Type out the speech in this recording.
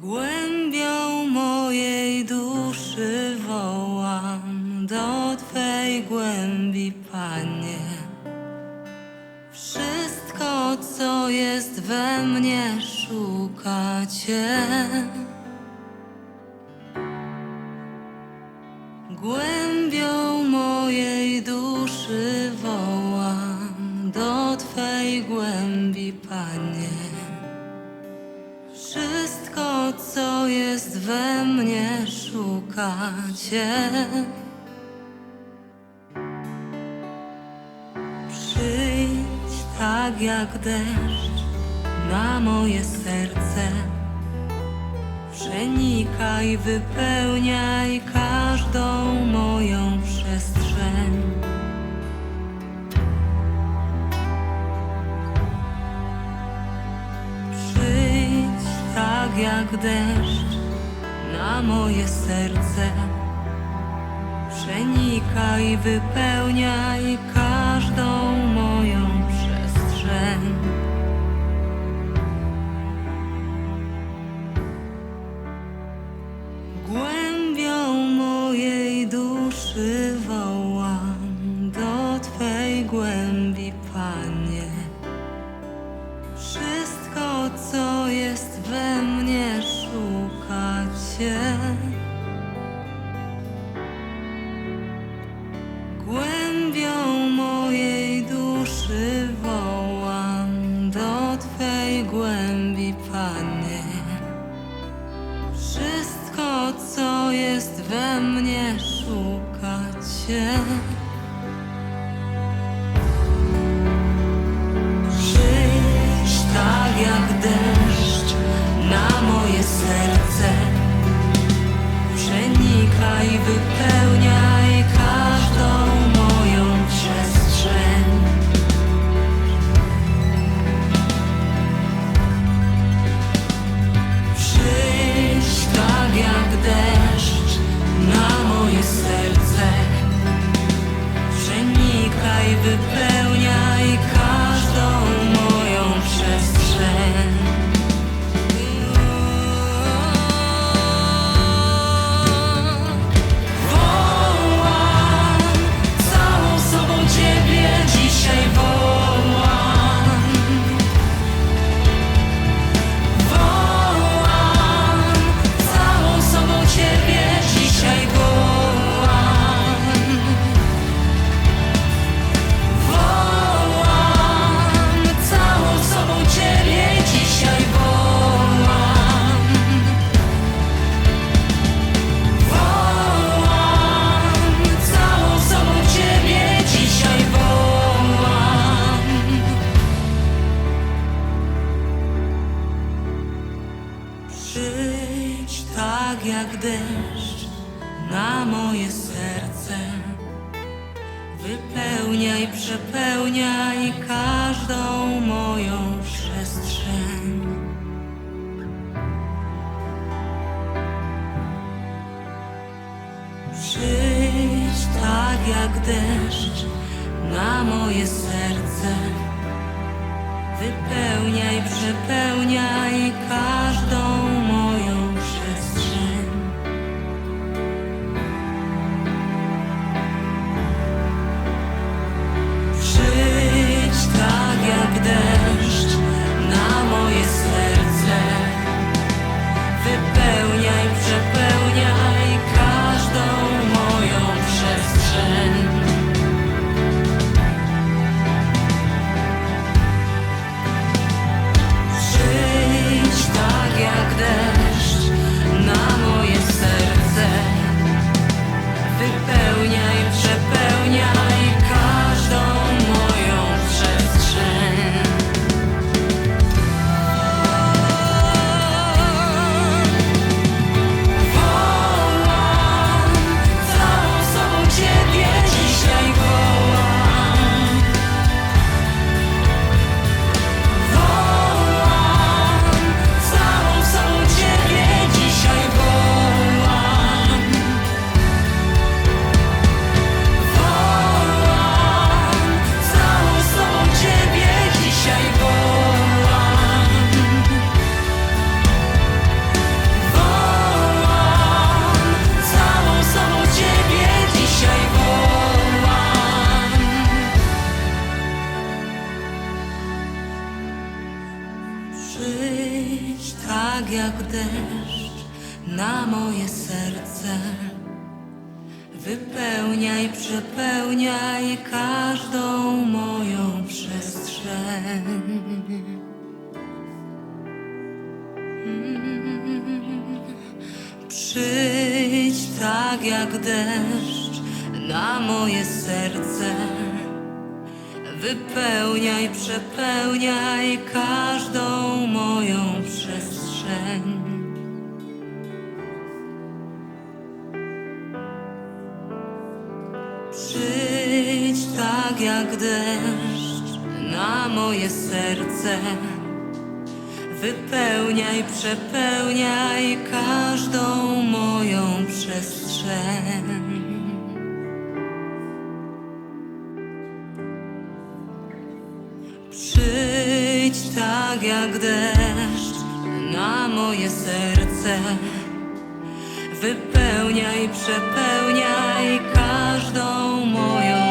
Głębią mojej duszy wołam do Twej głębi, Panie. Wszystko, co jest we mnie, szuka Cię. We mnie, szuka Cię. Przyjdź tak jak deszcz na moje serce. Przenikaj, wypełniaj każdą moją przestrzeń. Przyjdź tak jak deszcz moje serce. Przenikaj, wypełniaj Twej głębi, Panie. Wszystko, co jest we mnie, szuka Cię. Tak jak deszcz na moje serce. Przenikaj, wypełniaj Przenikaj, wypełniaj deszcz na moje serce. Wypełniaj, przepełniaj każdą moją przestrzeń. Przyjdź tak jak deszcz na moje serce. Wypełniaj, przepełniaj każdą Przyjdź tak jak deszcz na moje serce. Wypełniaj, przepełniaj każdą moją przestrzeń. Przyjdź tak jak deszcz na moje serce. Wypełniaj, przepełniaj każdą moją przestrzeń. Przyjdź tak jak deszcz na moje serce. Wypełniaj, przepełniaj każdą moją przestrzeń. Tak jak deszcz na moje serce. Wypełniaj, przepełniaj każdą moją